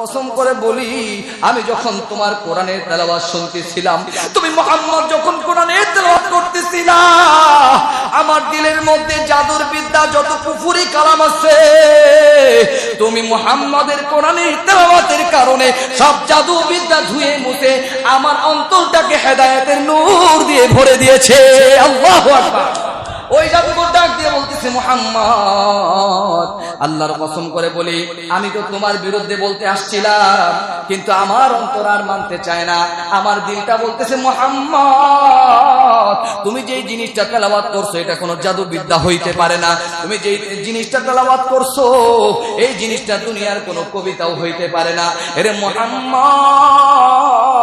কসম করে বলি, আমি যখন তোমার কোরআনের তেলাওয়াত শুনতেছিলাম, তুমি মোহাম্মদ যখন কোরআনের তেলাওয়াত করতেছিলা, আমার দিলের মধ্যে জাদুর বিদ্যা যত কুফুরি কালাম আছে, তুমি মোহাম্মদের কোরআনের তেলাওয়াতের কারণে সব জাদু বিদ্যা ধুয়ে মুছে আমার অন্তরটাকে হেদায়েতের নূর দিয়ে ভরে দিয়েছে। আল্লাহু আকবার। ওই জাদুকর ডাক দিয়ে বলতেছে, মোহাম্মদ, আল্লাহর কসম করে বলি, আমি তো তোমার বিরুদ্ধে বলতে আসছিলাম, কিন্তু আমার অন্তর আর মানতে চায় না। আমার দিলটা বলতেছে, মোহাম্মদ, তুমি যেই জিনিসটা তেলাওয়াত করছ, এটা কোনো জাদুবিদ্যা হইতে পারে না। তুমি যেই জিনিসটা তেলাওয়াত করছ, এই জিনিসটা দুনিয়ার কোনো কবিতাও হইতে পারে না। এরে মোহাম্মদ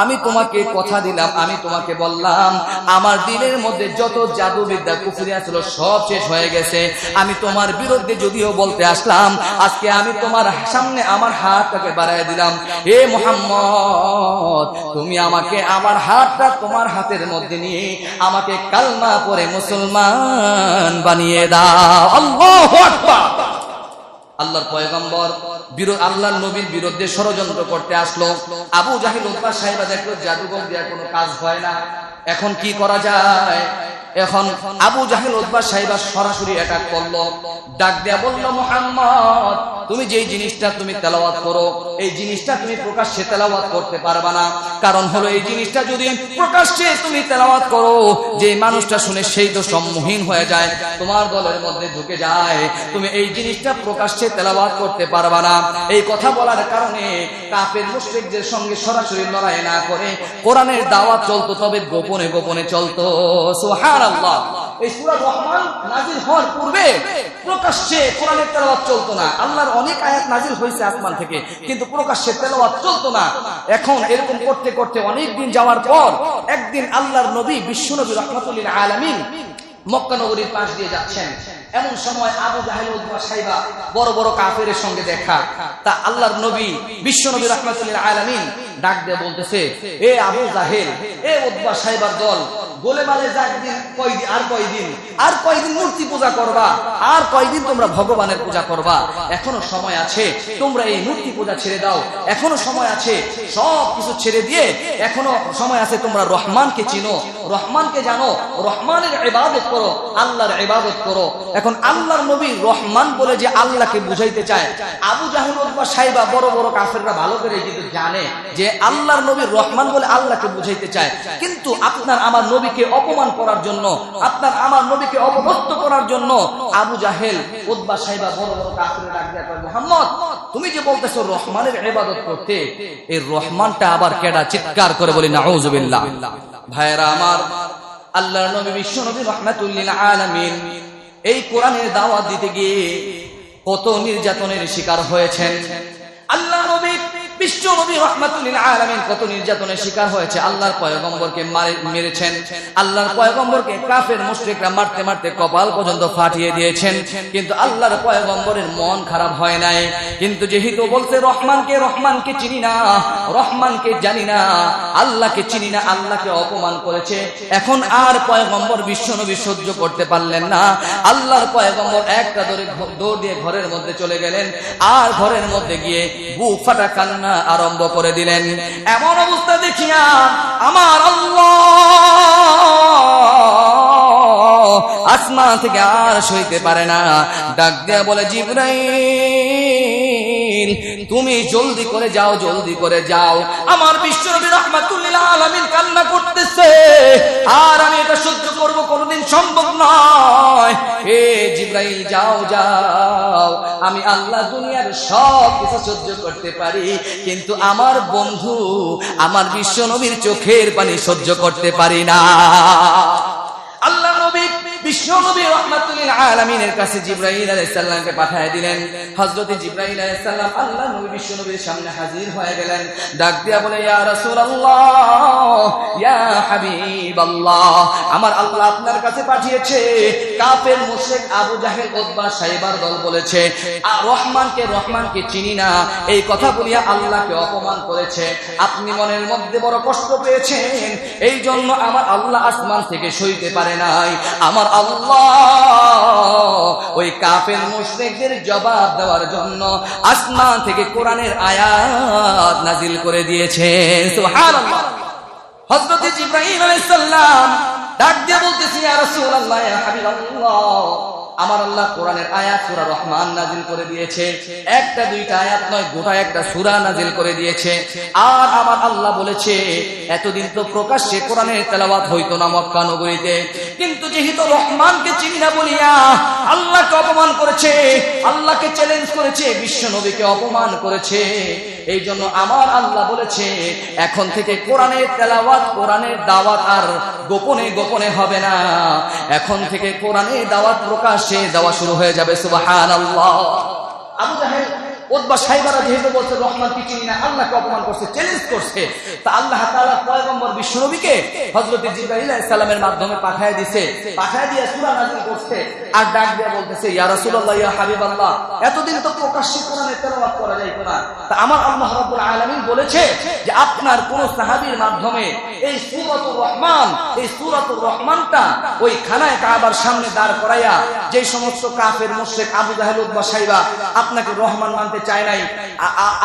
আমি তোমাকে কথা দিলাম, আমি তোমাকে বললাম, আমার দিনের মধ্যে যত জাদুবিদ্যা কুফুরিয়া ছিল সব শেষ হয়ে গেছে। আমি তোমার বিরুদ্ধে যদিও বলতে আসলাম, আজকে আমি তোমার সামনে আমার হাতটাকে বাড়াই দিলাম। হে মোহাম্মদ, তুমি আমাকে আমার হাতটা তোমার হাতের মধ্যে নিয়ে আমাকে কালমা পরে মুসলমান বানিয়ে দাও। আল্লাহু আল্লাহর পয়গম্বর আল্লাহর নবীর বিরুদ্ধে ষড়যন্ত্র করতে আসলো। আবু জাহিল উদ্বাস সাহেবা দেখল জাদুঘর দেওয়ার কোনো কাজ হয় না। এখন কি করা যায়? এখন আবু জাহিল উদ্বাস সাহেবা সরাসরি অ্যাটাক করল। ডাক দেয়া বলল, মোহাম্মদ, তুমি যেই জিনিসটা তুমি তেলাওয়াত করো, এই জিনিসটা তুমি প্রকাশ্যে তেলাওয়াত করতে পারবা না। কারণ হলো এই জিনিসটা যদি প্রকাশ্যে তুমি তেলাওয়াত করো যে মানুষটা শুনে সেই তো সম্মোহীন হয়ে যায়, তোমার দলের মধ্যে ঢুকে যায়। তুমি এই জিনিসটা প্রকাশ্যে তেলাওয়াত করতে পারবা না। এই কথা বলার কারণে কাফের মুশরিকদের সঙ্গে সরাসরি লড়াই না করে কোরআনের দাওয়াত চলতো, তবে গোপনে গোপনে চলতো। আল্লাহর যাওয়ার পর একদিন আল্লাহর নবী বিশ্বনবী রহমতুল্লিল আলামিন মক্কা নগরীর পাশ দিয়ে যাচ্ছেন। এমন সময় আবু জাহেল সাইবা বড় বড় কাফের সঙ্গে দেখা। তা আল্লাহর নবী, বিশ্ব নবী রহমতুল্লাহ আলামিন ডাক দিয়ে বলতেছে, এ আবু জাহেল, এ উদ্বা সাইবার দল গোলে যাক দিন, কয়দিন, আর কয়দিন? আর কয়দিন মূর্তি পূজা করবা? আর কয়দিন তোমরা ভগবানের পূজা করবা? এখনও সময় আছে, তোমরা এই মূর্তি পূজা ছেড়ে দাও। এখনও সময় আছে, সব কিছু ছেড়ে দিয়ে এখনও সময় আছে, তোমরা রহমানকে চিনো। রহমানকে জানো, রহমানের ইবাদত করো, আল্লাহর ইবাদত করো। এখন আল্লাহর নবী রহমান বলে যে আল্লাহকে বুঝাইতে চায়, আবু জাহিল বা সাইবা বড় বড় কাফেররা ভালো করে কিন্তু জানে যে আল্লাহর নবী রহমান বলে আল্লাহকে বুঝাইতে চায়। কিন্তু আপনার, আমার নবীকে অপমান করার জন্য, আপনার আমার নবীকে অপদস্থ করার জন্য আবু জাহেল উদ্বা সাইবা বড় বড় কাফেররা ডাক দেয়া মোহাম্মদ, তুমি যে বলতেছো রহমানের ইবাদত করতে, এই রহমানটা আবার কেডা চিৎকার করে বলি, নাউজুবিল্লাহ? ভাইরা আমার, আল্লাহর নবী বিশ্ব নবী রহমাতুল্লিল আলামিন এই কোরআনের দাওয়াত দিতে গিয়ে কত নির্যাতনের শিকার হয়েছেন। আল্লাহ বিশ্ব নবী আলামিন কত নির্যাতনের শিকার হয়েছে। আল্লাহর পয়গম্বরকে মেরেছেন। আল্লাহর পয়গম্বরকে কাফের মুশরিকরা মারতে মারতে কপাল পর্যন্ত ফাটিয়ে দিয়েছেন। কিন্তু আল্লাহর পয়গম্বরের মন খারাপ হয় নাই। কিন্তু যেহেতু বলছে, রহমানকে রহমানকে চিনি না, রহমানকে জানি না, আল্লাহকে চিনি না, আল্লাহকে অপমান করেছে। এখন আর পয়গম্বর বিশ্ব নবী সহ্য করতে পারলেন না। আল্লাহর পয়গম্বর একটা দৌড়ে দৌড় দিয়ে ঘরের মধ্যে চলে গেলেন। আর ঘরের মধ্যে গিয়ে বুক ফাটা কান্না আরম্ভ করে দিলেন। এমন অবস্থা দেখিয়া আমার আল্লাহ আসমান থেকে আর সইতে পারে না। ডাক দেয়া বলে, জিব্রাইল তুমি জলদি করে যাও, জলদি করে যাও। আমার বিশ্বনবী রহমাতুল্লাহ আলামিন কান্না করতেছে। আর আমি এটা সহ্য করব কোনোদিন সম্ভব নয়। হে জিব্রাইল, যাও যাও। আমি আল্লাহ দুনিয়ার সব কিছু সহ্য করতে পারি, কিন্তু আমার বন্ধু আমার বিশ্বনবীর চোখের পানি সহ্য করতে পারি না। নবী বিশ্ব নবী রহমাতুল্লিল আলামিনের আমার আল্লাহ আপনার কাছে পাঠিয়েছে। আবু দল বলেছে রহমানকে রহমানকে চিনি না, এই কথা বলিয়া আল্লাহকে অপমান করেছে। আপনি মনের মধ্যে বড় কষ্ট পেয়েছেন এই জন্য আমার আল্লাহ আসমান থেকে সইতে পারে নাই। আমার ওই কাফের মুশরিকদের জবাব দেওয়ার জন্য আসমান থেকে কোরআনের আয়াত নাজিল করে দিয়েছেন সুবহানাল্লাহ। হযরত ইব্রাহিম আলাইহিস সালাম ডাক দিয়ে বলতেছি, ইয়া রাসূলুল্লাহ, ইয়া হাবিবাল্লাহ। আমার আল্লাহ কোরআনের আয়াত সূরা রহমান নাজিল করে দিয়েছে। একটা দুইটা আয়াত নয়, গোটা একটা সূরা নাজিল করে দিয়েছে। আর আমার আল্লাহ বলেছে, এতদিন তো প্রকাশ্যে কোরআনের তেলাওয়াত হইতো না মক্কা নগরীতে। কিন্তু যেহেতু রহমানকে চিনি না বলিয়া আল্লাহকে অপমান করেছে, আল্লাহকে চ্যালেঞ্জ করেছে বিশ্ব নবীকে অপমান করেছে এই জন্য আমার আল্লাহ বলেছে, এখন থেকে কোরআনের তেলাওয়াত, কোরআনের দাওয়াত আর গোপনে গোপনে হবে না। এখন থেকে কোরআনের দাওয়াত প্রকাশ্যে দেওয়া শুরু হয়ে যাবে সুবাহ আল্লাহ আবু জাহেল আমার বলেছে যে আপনার কোন সাহাবীর মাধ্যমে এই রহমান, এই সূরাতুর রহমানটা ওই খানায় কাবার সামনে দাঁড় করাইয়া যে সমস্ত কাফের, মুশরিক, আবু জাহেল আপনাকে রহমান মানতে চায় নাই।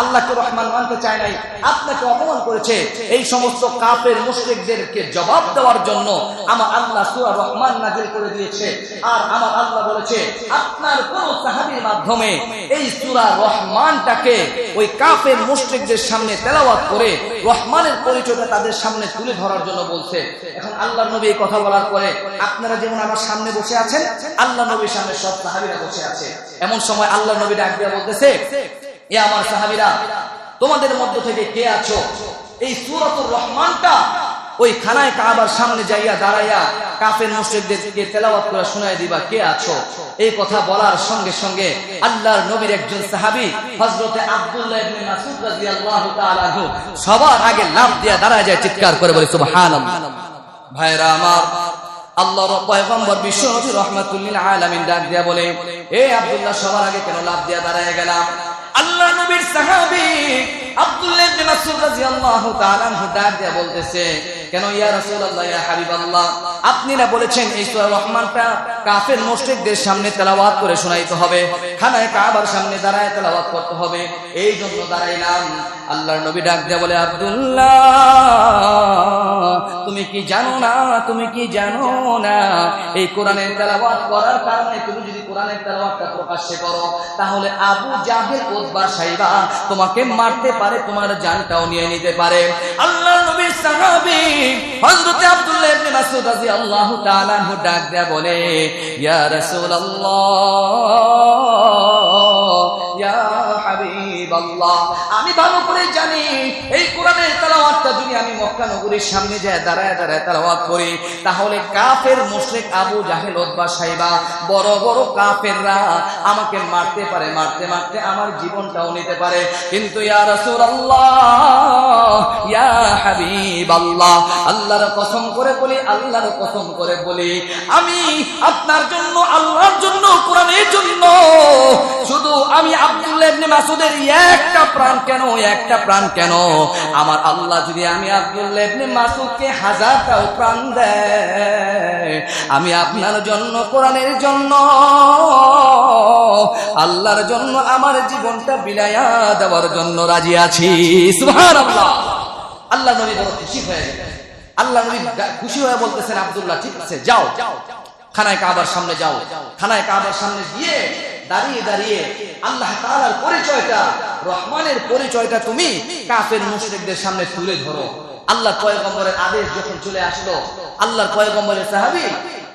আল্লাহকে রহমান মানতে চায় নাই। আপনাকে অপমান করেছে। এই সমস্ত কাফের মুশরিকদেরকে জবাব দেওয়ার জন্য আমার আল্লাহ সূরা রহমান নাযিল করে দিয়েছে। আর আমার আল্লাহ বলেছে, আপনার কোন সাহাবীর মাধ্যমে এই সূরা রহমানটাকে ওই কাফের মুশরিকদের সামনে তেলাওয়াত করে রহমানের পরিচয়টা তাদের সামনে তুলে ধরার জন্য বলছে। এখন আল্লাহ নবী এই কথা বলার পরে আপনারা যেমন আমার সামনে বসে আছেন আল্লাহ নবীর সামনে সব সাহাবীরা বসে আছে। এমন সময় আল্লাহ নবী ডাক দিয়ে বলতেছে এ আমার সাহাবীরা, তোমাদের মধ্য থেকে কে আছো? এই সূরাতুর রহমানটা ওই খানায় কাবার সামনে যাইয়া দাঁড়াইয়া কাফের মুশরিকদেরকে তেলাওয়াত করে শোনায় দিবা, কে আছো? এই কথা বলার সঙ্গে সঙ্গে আল্লাহর নবীর একজন সাহাবী, হযরতে আব্দুল্লাহ ইবনে মাসউদ রাদিয়াল্লাহু তাআলা সবার আগে লাফ দিয়া দাঁড়ায় যায়, চিৎকার করে বলে, সুবহানাল্লাহ। ভাইরা আমার, আল্লাহর পয়গম্বর বিশ্ব নবী রাহমাতুল্লিল আলামিন ডাক দিয়া বলে, এ আব্দুল্লাহ, সবার আগে কেন লাফ দিয়া দাঁড়ায় গেলাম? আল্লাহ নবীর সাহাবী ইবনে মাসউদ রাদিয়াল্লাহু তাআলা দিয়া বলতেছে, কেন ইয়া রাসূলুল্লাহ, ইয়া হাবিবাল্লাহ? আপনি না বলেছেন, এই সূরা রহমানটা কাফের মুশরিকদের সামনে তেলাওয়াত করে শোনাইতে হবে। খানায় কাবার সামনে দাঁড়ায় তেলাওয়াত করতে হবে। এই জন্য দাঁড়াইলাম। আল্লাহর নবী ডাক দিয়া বলে, আব্দুল্লাহ, তুমি কি জানো না? তুমি কি জানো না? এই কোরআনের তেলাওয়াত করার কারণে তুমি যদি কোরআনের তেলাওয়াতটা প্রকাশ্যে করো। তাহলে আবু জাহেল ওদবা সাইবা, তোমাকে মারতে পারে, তোমার জানটাও নিয়ে নিতে পারে। আল্লাহ নবী সাহাবী হযরত আব্দুল্লাহ ইবনে মাসউদ রাদিয়াল্লাহু তাআলা ডাক দেয়া বলে, ইয়া রাসূলুল্লাহ, ইয়া আমি ভালো করে জানি, এই কোরআনের তেলাওয়াতটা যদি আমি মক্কা নগরীর সামনে যায়, দাঁড়ায় দাঁড়ায় তেলাওয়াত করি, তাহলে কাফের আবু জাহেল সাইবা বড় বড় কাফেররা আমাকে মারতে পারে, মারতে মারতে আমার জীবনটাও নিতে পারে। কিন্তু ইয়া ইয়া আল্লাহর কসম করে বলি, আল্লাহর কসম করে বলি, আমি আপনার জন্য, আল্লাহর জন্য, কোরআনের জন্য, শুধু আমি আব্দুল্লাহ মাসুদের একটা প্রাণ কেন একটা প্রাণ কেন? আমার আল্লাহ যদি আমি আব্দুল্লাহ ইবনে মাসুদকে হাজারটাও প্রাণ দেয় আমি আপনার জন্য কোরআনের জন্য আল্লাহর জন্য আমার জীবনটা বিলায়া দেওয়ার জন্য রাজি আছি। সুবহানাল্লাহ। আল্লাহ নবী বড় খুশি হয়ে গেলেন। আল্লাহ নবী খুশি হয়ে বলতেছেন আব্দুল্লাহ ঠিক আছে যাও। খানায় কাবার সামনে যাও। খানায় কাবার সামনে গিয়ে দাঁড়িয়ে দাঁড়িয়ে আল্লাহ তালার পরিচয়টা, রহমানের পরিচয়টা তুমি কাফের মুশ্রিকদের সামনে তুলে ধরো। আল্লাহ পয়গম্বরের আদেশ যখন চলে আসলো, আল্লাহর পয়গম্বরের সাহাবি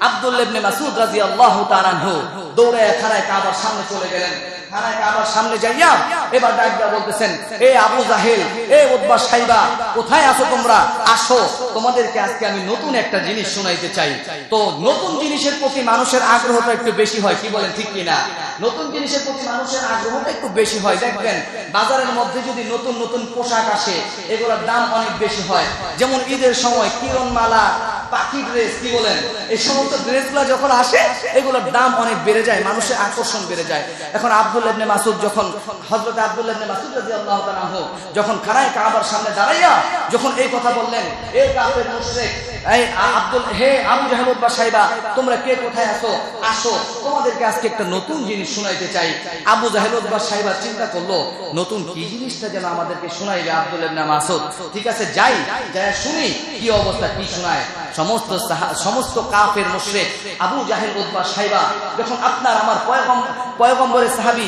আব্দুল্লেবনে মাসুদ রাজি আল্লাহ তারান হোক দৌড়ে খানায় কাবার সামনে চলে গেলেন। বাজারের মধ্যে যদি নতুন নতুন পোশাক আসে, এগুলোর দাম অনেক বেশি হয়। যেমন ঈদের সময় কিরণমালা, পাখি ড্রেস কি বলেন? এই সমস্ত ড্রেসগুলো যখন আসে, এগুলোর দাম অনেক বেড়ে যায়, মানুষের আকর্ষণ বেড়ে যায়। এখন আব্দুল ইবনে মাসুদ যখন হযরত আব্দুল ইবনে মাসুদ রাদিয়াল্লাহু তাআলা যখন খানায় কাবার সামনে দাঁড়াইয়া যখন এই কথা বললেন এই কাফের মুশরিক চিন্তা করল, নতুন কি জিনিসটা যেন আমাদেরকে শোনাইবে আব্দুল মাসুদ ঠিক আছে, যাই যাই শুনি, কি অবস্থা, কি শোনায়? সমস্ত সমস্ত কাফের মুশরিক, আবু জাহেল উদ্বা সাহেবা যখন আপনার, আমার পয়গম পয়গম্বরের সাহাবী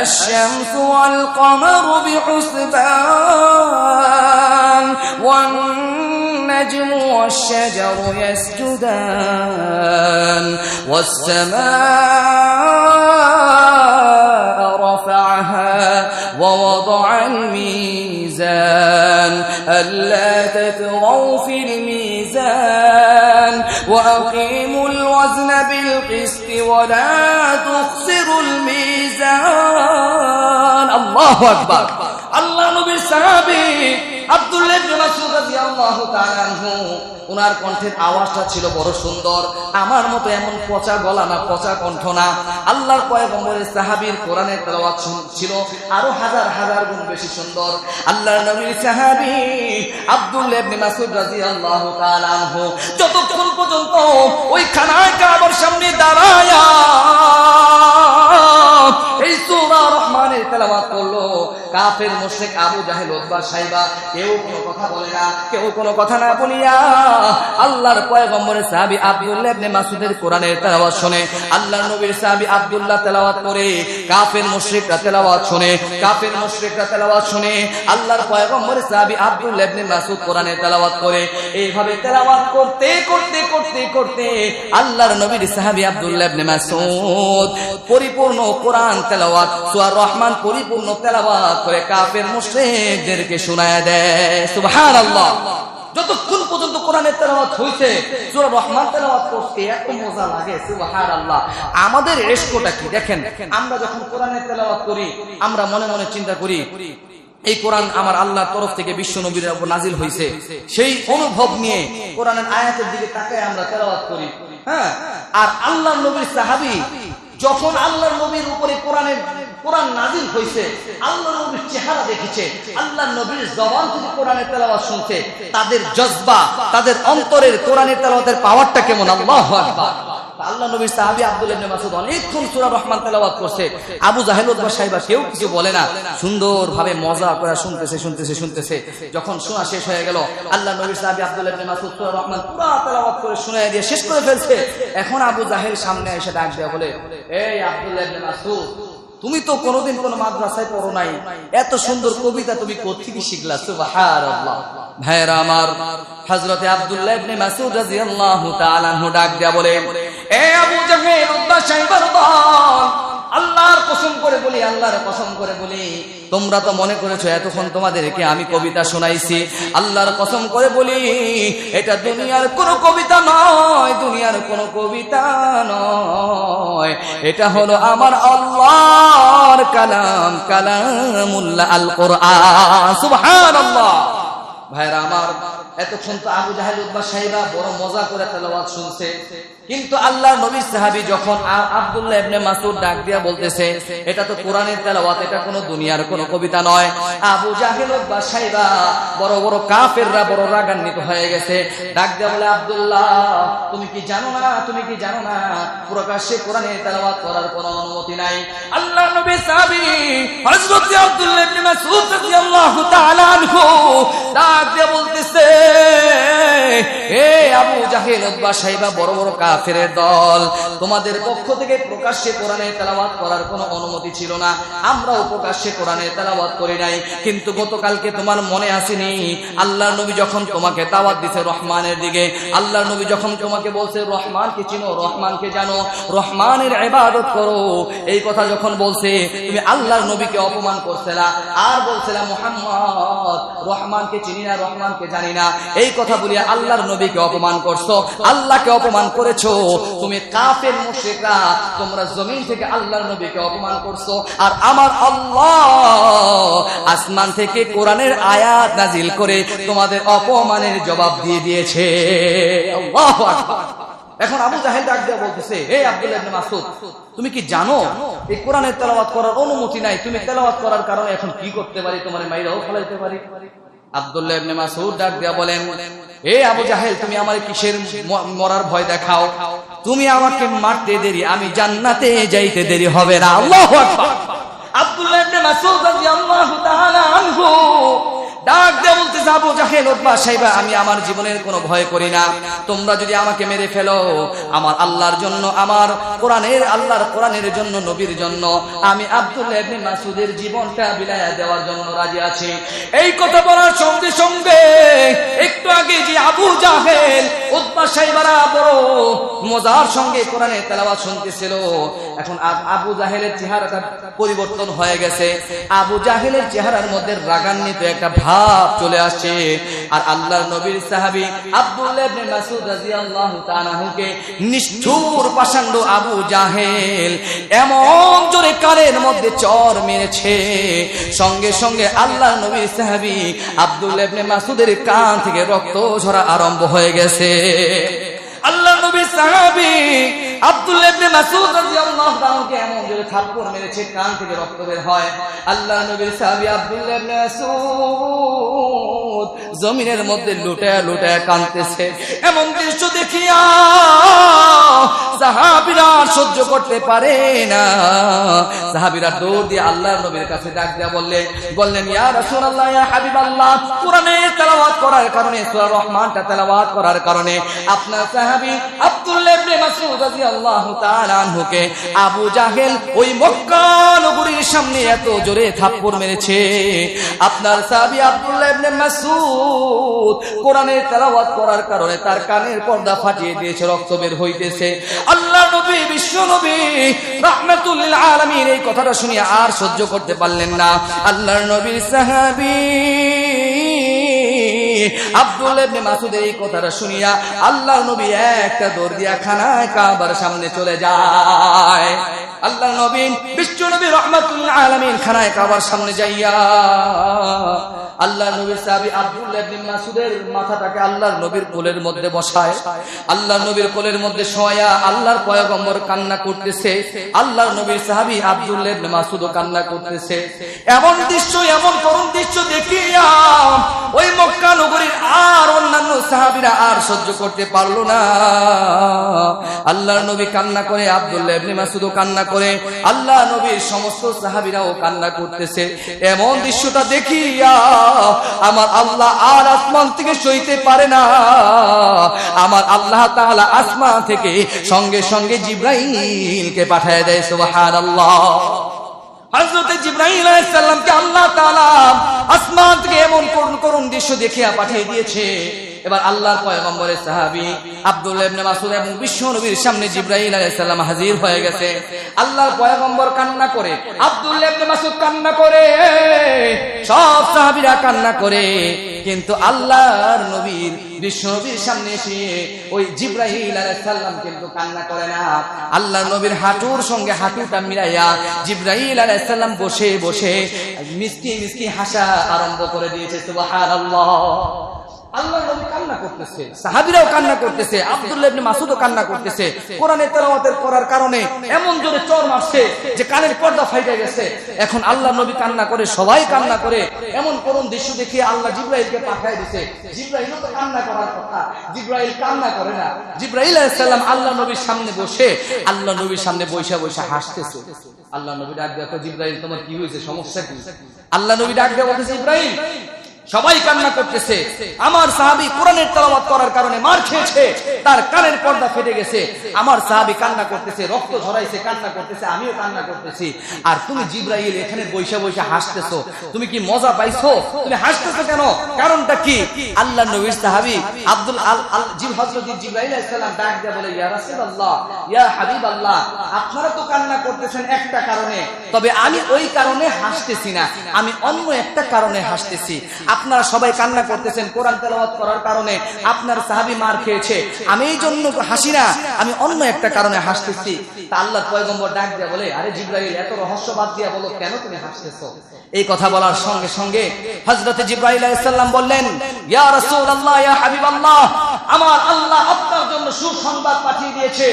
الشمس والقمر بحسبان والنجم والشجر يسجدان والسماء رفعها ووضع الميزان ألا تطغوا في الميزان وأقيموا بالقسط ولا تخسروا الميزان الله أكبر الله نبي الصحابي ওনার কণ্ঠের আওয়াজটা ছিল বড় সুন্দর। আমার মতো এমন পচা গলা না, পচা কণ্ঠ না। আল্লাহর পয়গম্বরের সাহাবীর কোরআনের ছিল আরও হাজার হাজার গুণ বেশি সুন্দর। আল্লাহর নবীর সাহাবী আব্দুল্লাহ ইবনে মাসউদ রাদিয়াল্লাহু তাআলা আনহু, যতক্ষণ পর্যন্ত ওই খানায় কাবার সামনে দাঁড়ায়া এই সূরা রহমানের তেলাওয়াত করল কাফের মুশরিক আবু জাহেল, উতবা সাইবা, কেউ কোনো কথা বলে না। কেউ কোনো কথা না বলিয়া আল্লাহর পয়গম্বরের সাহাবী আব্দুল্লাহ ইবনে মাসউদের কোরআনের তেলাওয়াত শুনে। আল্লাহর নবীর সাহাবী আব্দুল্লাহ তেলাওয়াত করে, কাফের মুশরিকরা তেলাওয়াত শুনে, কাফের মুশরিকরা তেলাওয়াত শুনে। আল্লাহর পয়গম্বরের সাহাবী আব্দুল্লাহ ইবনে মাসউদ কোরআনের তেলাওয়াত করে। এইভাবে তেলাওয়াত করতে করতে করতে করতে আল্লাহর নবীর সাহাবী আব্দুল্লাহ ইবনে মাসুদ পরিপূর্ণ কোরআন তেলাওয়াত সূরা রহমান পরিপূর্ণ তেলাওয়াত করে কাফের মুশরিকদেরকে শোনায় দেয়। সুবহানাল্লাহ। যতক্ষণ পর্যন্ত কোরআনের তেলাওয়াত হইছে, সূরা রহমান তেলাওয়াত এত মজা লাগে আমাদের এসকোটা কি? দেখেন, আমরা যখন কোরআনের তেলাওয়াত করি, আমরা মনে মনে চিন্তা করি, এই কোরআন আমার আল্লাহর তরফ থেকে বিশ্ব নবীর উপর নাজিল সেই অনুভব নিয়ে কোরআনের আয়াতের দিকে তাকায় আমরা তেলাওয়াত করি। হ্যাঁ? আর আল্লাহ নবীর সাহাবী যখন আল্লাহর নবীর উপরে কোরআনের কোরআন নাজিল হয়েছে আল্লাহ নবীর চেহারা দেখেছে আল্লাহ নবীর জবান থেকে কোরআনের তেলাওয়াত শুনছে, তাদের জজবা, তাদের অন্তরের কোরআনের তেলাওয়াতের পাওয়ারটা কেমন? আল্লাহ আকবার। আল্লাহ নবীর সাহাবী আব্দুল ইবনে মাসউদ অনেকক্ষণ সূরা রহমান তেলাওয়াত করছে। আবু জাহেল উতবা সাহেবা কেউ কিছু বলে না। সুন্দরভাবে মজা করে শুনতেছে শুনতেছে শুনতেছে। যখন শোনা শেষ হয়ে গেল, আল্লাহ নবীর সাহাবী আব্দুল ইবনে মাসউদ সূরা রহমান পুরো তেলাওয়াত করে শুনাইয়া দিয়ে শেষ করে ফেলছে। এখন আবু জাহেল সামনে এসে ডাক দেয়া বলে এই আব্দুল ইবনে মাসউদ, তুমি তো কোনোদিন কোন মাদ্রাসায় পড়ো নাই। এত সুন্দর কবিতা তুমি কোথেকে শিখলা? সুবহানাল্লাহ। ভাইরা আমার, হযরতে আব্দুল্লাহ ইবনে মাসউদ রাদিয়াল্লাহু তাআলা ডাক দেয়া বলে আল্লাহর কসম করে বলি, আল্লাহর কসম করে বলি, তোমরা তো মনে আমি কবিতা শোনাইছি। আল্লাহর কসম করে বলি, এটা দুনিয়ার কোনো কবিতা নয়, দুনিয়ার কোনো কবিতা নয়। এটা হলো আমার আল্লাহর কালাম, কালামুল্লাহ আল কোরআন ভাইরা আমার, এতক্ষণ তো আবু জাহেল উদ্বা সাহেবা বড় মজা করে তেলাওয়াত শুনছে। কিন্তু আল্লাহ নবী সাহাবী যখন আব্দুল্লাহ ইবনে মাসউদ ডাক দিয়া বলতেছে, এটা তো কোরআনের তেলাওয়াত, এটা কোনো দুনিয়ার কোনো কবিতা নয়। আবু জাহেল উদ্বা সাহেবা বড় বড় কাফেররা বড় রাগান্বিত হয়ে গেছে। ডাক দিয়া বলে, আব্দুল্লাহ, তুমি কি জানো না? তুমি কি জানো না? প্রকাশ্যে কোরআনের তেলাওয়াত করার কোনো অনুমতি নাই। আল্লাহ নবী সাহাবী হযরত আব্দুল্লাহ ইবনে মাসউদ রাদিয়াল্লাহু তাআলা আনহু ডাক দিয়ে বলতেছে, এ আবু জাহেল উতবা সাইবা বড় বড় কাফেরের দল। তোমাদের পক্ষ থেকে প্রকাশ্যে কোরআনের তেলাওয়াত করার কোনো অনুমতি ছিল না। আমরাও প্রকাশ্যে কোরআনের তেলাওয়াত করি নাই। কিন্তু গতকালকে তোমার মনে আসেনি। আল্লাহর নবী যখন তোমাকে দাওয়াত দিছে রহমানের দিকে, আল্লাহর নবী যখন তোমাকে বলছে, রহমানকে চিনো, রহমানকে জানো, রহমানের ইবাদত করো। এই কথা যখন বলছে, তুমি আল্লাহর নবীকে অপমান করছিলা আর বলছিলা, মোহাম্মদ, রহমানকে চিনি না, রহমানকে জানি না। এই কথা বলিয়া আল্লাহর নবীকে অপমান করছ। আল্লাহকে অপমান করেছ। তুমি কাফের মুশরিকরা, তোমরা জমিন থেকে আল্লাহর নবীকে অপমান করছ। আর আমার আল্লাহ আসমান থেকে কোরআনের আয়াত নাজিল করে তোমাদের অপমানের জবাব দিয়ে দিয়েছে। এখন আবু জাহেল ডাক দেওয়া বলতেছে হে আব্দুল্লাহ ইবনে মাসুদ তুমি কি জানো? এই কোরআনের তেলাওয়াত করার অনুমতি নাই। তুমি তেলাওয়াত করার কারণে এখন কি করতে পারি? তোমার মাইরাও ফলাইতে পারি। আব্দুল্লাহ ইবনে মাসুদ ডাক দেওয়া বলেন তুমি কিসের মরার ভয় দেখাও? তুমি আমাকে মারতে দেরি, আমি জান্নাতে যাইতে দেরি হবে বলতে যাব জাহেল সাহেবা, আমি আমার জীবনের কোনো ভয় করি না। তোমরা যদি আমাকে মেরে ফেলো আমার আল্লাহর জন্য, আমার কোরআনের, আল্লাহর কোরআনের জন্য, নবীর জন্য। আমি আব্দুল্লাহ ইবনে মাসুদের জীবনটা বিলায়া দেওয়ার জন্য রাজি আছি। এই কথা বলার সঙ্গে সঙ্গে একটু আগে যে আবু জাহেল সাইবারা বড় মজার সঙ্গে শুনতেছিল। এখন আবু জাহেলের চেহারাটা পরিবর্তন হয়ে গেছে। আবু জাহেলের চেহারার মধ্যে রাগান্বিত একটা ভাব চলে আসছে। আর আল্লাহর নবীর সাহাবী আব্দুল্লাহ ইবনে তাআলাকে নিষ্ঠুর পাষাণ্ড আবু জাহেল এমন জোরে কানের মধ্যে চর মেরেছে। সঙ্গে সঙ্গে আল্লাহ নবীর সাহাবী আব্দুল্লাহ ইবনে মাসউদের কান থেকে রক্ত ঝরা আরম্ভ হয়ে গেছে। আল্লাহ নবী সাহাবী আব্দুল্লাহ ইবনে মাসউদ রাদিয়াল্লাহু তাআলাকে এমন জোরে থাপ্পড় মেরেছে, কান থেকে রক্ত বের হয়। আল্লাহ নবীর সাহাবী আব্দুল্লাহ ইবনে মাসউদ জমিনের মধ্যে লুটায়া লুটায়া কাঁদতেছে। এমন দৃশ্য দেখিয়া সাহাবীরা সহ্য করতে পারে না। সাহাবীরা দৌড় দিয়ে আল্লাহর নবীর কাছে ডাক দেয়া বললে বললেন, ইয়া রাসূলুল্লাহ, ইয়া হাবিবাল্লাহ, কোরআনে তেলাওয়াত করার কারণে, সূরা রহমানটা তেলাওয়াত করার কারণে আপনার সাহাবী আব্দুল্লাহ ইবনে মাসউদ রাদিয়াল্লাহু তাআলা আনহুকে আবু জাহেল ওই মক্কা নগরীর সামনে এত জোরে থাপ্পড় মেরেছে। আপনার সাহাবী আব্দুল্লাহ ইবনে মাসউদ কোরআনের তেলাওয়াত করার কারণে তার কানের পর্দা ফাটিয়ে দিয়েছে, রক্ত বের হইতেছে। আল্লাহ নবী, বিশ্ব নবী, রাহমাতুল আলামিন এই কথাটা শুনিয়ে আর সহ্য করতে পারলেন না। আল্লাহর নবীর সাহাবী আল্লাহ আল্লাহ নবীর কোলের মধ্যে বসায়। আল্লাহর নবীর কোলের মধ্যে শোয়া আল্লাহর পয়গম্বর কান্না করতেছে। আল্লাহর নবীর সাহাবী আব্দুল্লাহ মাসুদও কান্না করতেছে। এমন দৃশ্য, এমন করুণ দৃশ্য দেখিয়া ওই মক্কা নগরীর আর অন্যান্য সাহাবীরা আর সহ্য করতে পারল না। আল্লাহর নবী কান্না করে, আব্দুল্লাহ ইবনে কান্না করে, আল্লাহ নবীর সমস্ত সাহাবীরাও কান্না করতেছে। এমন দৃশ্যটা দেখিয়া আমার আল্লাহ আর আসমান থেকে সইতে পারে না। আমার আল্লাহ তাআলা আসমান থেকে সঙ্গে সঙ্গে জিব্রাইলকে পাঠায় দেয়, সুবহানাল্লাহ। হযরত জিব্রাহিম আলাইসাল্লামকে আল্লাহ তাআলা আসমান থেকে এমন করুন করুন দৃশ্য দেখিয়া পাঠিয়ে দিয়েছে। এবার আল্লাহর পয়গম্বরের সাহাবী আব্দুল্লাহ ইবনে মাসউদ এবং বিশ্ব নবীর সামনে আলাইহিস সালাম হাজির হয়ে গেছে। আল্লাহর পয়গম্বর কান্না করে আব্দুল্লাহ ইবনে মাসউদ কান্না করে, সব সাহাবীরা কান্না করে। কিন্তু আল্লাহর নবীর, বিশ্ব নবীর সামনে এসে ওই জিব্রাহিল আলাইহিস সালাম কিন্তু কান্না করে না। আল্লাহর নবীর হাঁটুর সঙ্গে হাঁটুটা মিলাইয়া জিব্রাহিল আলাইহিস সালাম বসে বসে মিষ্টি মিষ্টি হাসা আরম্ভ করে দিয়েছে, সুবহানাল্লাহ। আল্লাহ নবী কান্না করতেছে সাহাবীরাও কান্না করতেছে আব্দুল্লাহ ইবনে মাসুদও কান্না করতেছে। কোরআনের তেলাওয়াতের করার কারণে এমন জোরে চর মারছে যে কানের পর্দা ফাইটে গেছে। এখন আল্লাহ নবী কান্না করে সবাই কান্না করে। এমন করুণ দৃশ্য দেখিয়ে আল্লাহ জিব্রাইলকে পাঠায় দিছে। জিব্রাইলও তো কান্না করার কথা। জিব্রাইল কান্না করে না। জিব্রাইল আল্লাহ নবীর সামনে বসে আল্লাহ নবীর সামনে বসে বসে হাসতেছে। আল্লাহ নবী ডাক দেখো জিব্রাইল তোমার কি হয়েছে? সমস্যা কি? আল্লাহ নবী ডাক দেওয়া ইব্রাহিম সবাই কান্না করতেছে। আমার সাহাবি কোরআনের তেলাওয়াত করার কারণে মার খেয়েছে। তার কানের পর্দা ফেটে গেছে। আমার সাহাবি কান্না করতেছে, রক্ত ঝরাইছে, কান্না করতেছে, আমিও কান্না করতেছি। আর তুমি জিব্রাইল এখানে বৈশা বৈশা হাসতেছো। তুমি কি মজা পাইছো? তুমি হাসতেছো কেন? কারণটা কি? আল্লাহ নবীর সাহাবি আব্দুল আল আল জিব হযরত জিব্রাইল আলাইহিস সালাম ডাক দিয়ে বলে, ইয়া রাসূলুল্লাহ, ইয়া হাবিবাল্লাহ, আপনারা তো কান্না করতেছেন একটা কারণে। তবে আমি ওই কারণে হাসতেছি না। আমি অন্য একটা কারণে হাসতেছি। আপনারা সবাই কান্না করতেছেন কোরআন তেলাওয়াত করার কারণে আপনার সাহাবি মার খেয়েছে। আমি এই জন্য হাসি না, আমি অন্য একটা কারণে হাসতেছি। তা আল্লাহ পয়গম্বর ডাক দিয়া বলে, আরে জিব্রাহিল এত রহস্যবাদ দিয়া বলো, কেন তুমি হাসতেছো? এই কথা বলার সঙ্গে সঙ্গে হযরত জিব্রাইল আলাইহিস সালাম বললেন, ইয়া রাসূলুল্লাহ, ইয়া হাবিবাল্লাহ আমার আল্লাহ আপনার জন্য সুসংবাদ পাঠিয়ে দিয়েছে।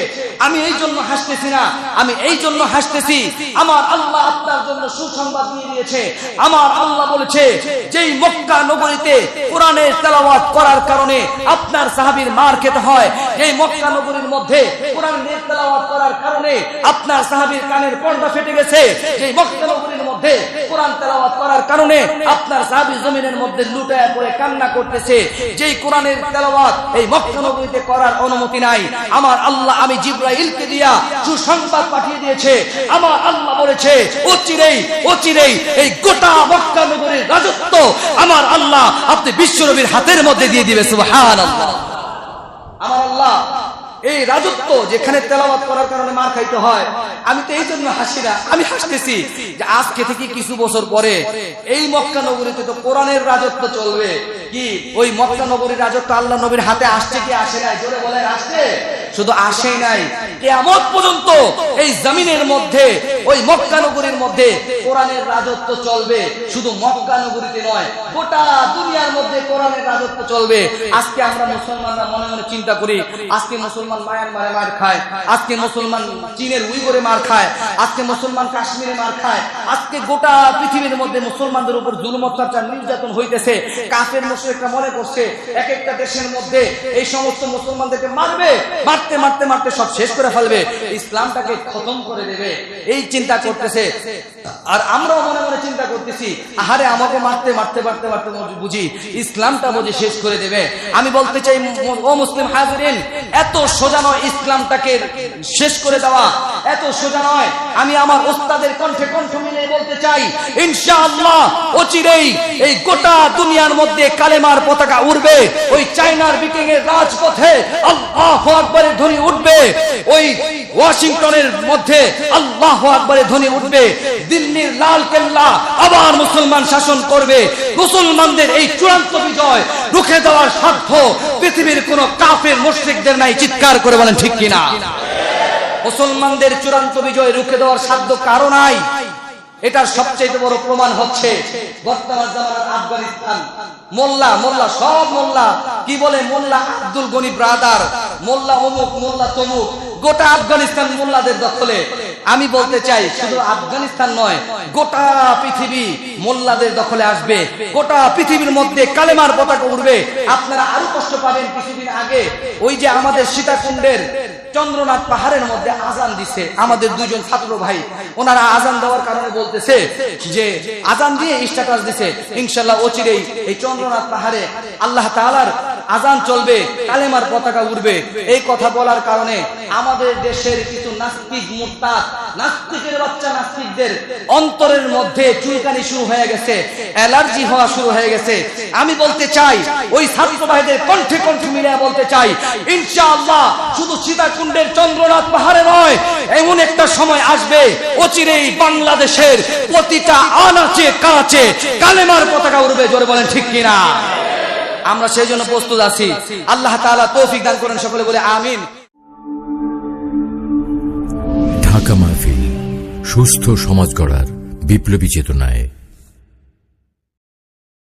আমি এই জন্য হাসতেছি না, আমি এই জন্য হাসতেছি। আমার আল্লাহ আপনার জন্য সুসংবাদ দিয়ে দিয়েছে। আমার আল্লাহ বলেছে, যেই মক্কা নগরীতে কোরআনের তেলাওয়াত করার কারণে আপনার সাহাবীর মার খেতে হয় এই মক্কা নগরীর মধ্যে কোরআনের তেলাওয়াত করার কারণে আপনার সাহাবীর কানের পর্দা ফেটে গেছে, যেই মক্কা নগরীর মধ্যে কোরআন তেলাওয়াত করার কারণে আপনার সাহাবী জমিনের মধ্যে লুটায় পড়ে কান্না করতেছে, যেই কোরআনের তেলাওয়াত এই করার অনুমতি নাই। আমার আল্লাহ আমি দিয়া সুসংবাদ পাঠিয়ে দিয়েছে। আমার আল্লাহ বলেছে অচিরেই অচিরেই এই গোটা রাজত্ব আমার আল্লাহ আপনি বিশ্বনবীর হাতের মধ্যে দিয়ে দিবে, সুবহানাল্লাহ। আমার আল্লাহ, এই রাজত্ব যেখানে তেলাওয়াত করার কারণে মার খাইতে হয়, আমি তো এই জন্য হাসি না, আমি হাসতেছি যে আজকে থেকে কিছু বছর পরে এই মক্কা নগরীতে তো কোরআনের রাজত্ব চলবে। কি? ওই মক্কা নগরীর রাজত্ব আল্লাহ নবীর হাতে আসছে কি আসে নাই? জোরে বলেন, আসছে? শুধু আসেই নাই। কেমন পর্যন্ত এই জমিনের মধ্যে, ওই মক্কা নগরীর মধ্যে কোরআনের রাজত্ব চলবে। শুধু মক্কা নগরীতে নয়, গোটা দুনিয়ার মধ্যে কোরআনের রাজত্ব চলবে। আজকে আমরা মুসলমানরা মনে মনে চিন্তা করি, আজকে মুসলমান মায়ানমারে মার খায়, আজকে মুসলমান চীনের উইগরে মার খায়, আজকে মুসলমান কাশ্মীরে মার খায়, আজকে গোটা পৃথিবীর মধ্যে মুসলমানদের উপর জুলুম অত্যাচার নির্যাতন হইতেছে, কাফের মুশরিকরা মনে করছে এক একটা দেশের মধ্যে এই সমস্ত মুসলমানদেরকে মারবে, মারতে মারতে মারতে সব শেষ করে ফেলবে, ইসলামটাকে খতম করে দেবে। এই চিন্তা করতেছে। আর আমরাও মনে মনে চিন্তা করতেছি, আহারে আমাকে মারতে মারতে মারতে মারতে বুঝি, ইসলামটা বুঝি শেষ করে দেবে। আমি বলতে চাই, ও মুসলিম হাজরিন, এত সোজা নয় ইসলামটাকে শেষ করে দেওয়া। এত সোজা নয়। আমি আমার ওস্তাদের কণ্ঠে, কণ্ঠ মিলে বলতে চাই, ইনশাআল্লাহ অচিরেই এই গোটা দুনিয়ার মধ্যে কালেমার পতাকা উড়বে, ওই চায়নার বিটিং এর রাজপথে আল্লাহ আকবরের ধ্বনি উঠবে, ওই ওয়াশিংটনের মধ্যে আল্লাহ আকবরের ধ্বনি উঠবে, দিল্লির লাল কেল্লা আবার মুসলমান শাসন করবে, মুসলমানদের এই চূড়ান্ত বিজয় রুখে দেওয়ার সাধ্য পৃথিবীর কোন কাফের মুশরিকদের নাই, চিৎকার করে বলেন ঠিক কিনা? মুসলমানদের চূড়ান্ত বিজয় রুখে দেওয়ার সাধ্য কারও নাই এটার সবচেয়ে বড় প্রমাণ হচ্ছে আফগানিস্তান। মোল্লা মোল্লা, সব মোল্লা। কি বলে? মোল্লা আব্দুল গনি ব্রাদার, মোল্লা অমুক, মোল্লা তমুক। গোটা আফগানিস্তান মোল্লাদের দখলে। আমি বলতে চাই, শুধু আফগানিস্তান নয়, গোটা পৃথিবী মোল্লাদের দখলে আসবে। গোটা পৃথিবীর মধ্যে কালেমার পতাকা উঠবে আপনারা আরও কষ্ট পাবেন কিছুদিন আগে। ওই যে আমাদের সীতাকুণ্ডের চন্দ্রনাথ পাহাড়ের মধ্যে আজান দিছে। আমাদের দুজন ছাত্র ভাই, ওনারা আজান দেওয়ার কারণে বলতেছে যে, আজান দিয়ে স্ট্যাটাস দিছে, ইনশাল্লাহ অচিরেই এই চন্দ্রনাথ পাহাড়ে আল্লাহ তালার আজান চলবে, কালেমার পতাকা উঠবে এই কথা বলার কারণে আমাদের দেশের কিছু নাস্তিক মুরতাদ নাস্তিকের বাচ্চা নাস্তিকদের অন্তরের মধ্যে চুলকানি শুরু হয়ে গেছে, অ্যালার্জি হওয়া শুরু হয়ে গেছে। আমি বলতে চাই, ওই ছাত্র ভাইদের কণ্ঠে কণ্ঠে মিলিয়ে বলতে চাই, ইনশাআল্লাহ শুধু সীতাকুণ্ডের চন্দ্রনাথ পাহাড়ে নয়, এমন একটা সময় আসবে, অচিরেই বাংলাদেশের প্রতিটা আনাচে কানাচে কালেমার পতাকা উঠবে জোরে বলেন ঠিক কিনা? আমরা সেই জন্য প্রস্তুত আছি। আল্লাহ তাআলা তৌফিক দান করেন সকলে বলে, আমিন। ঢাকা মাহফিল সুস্থ সমাজ গড়ার বিপ্লবী চেতনায়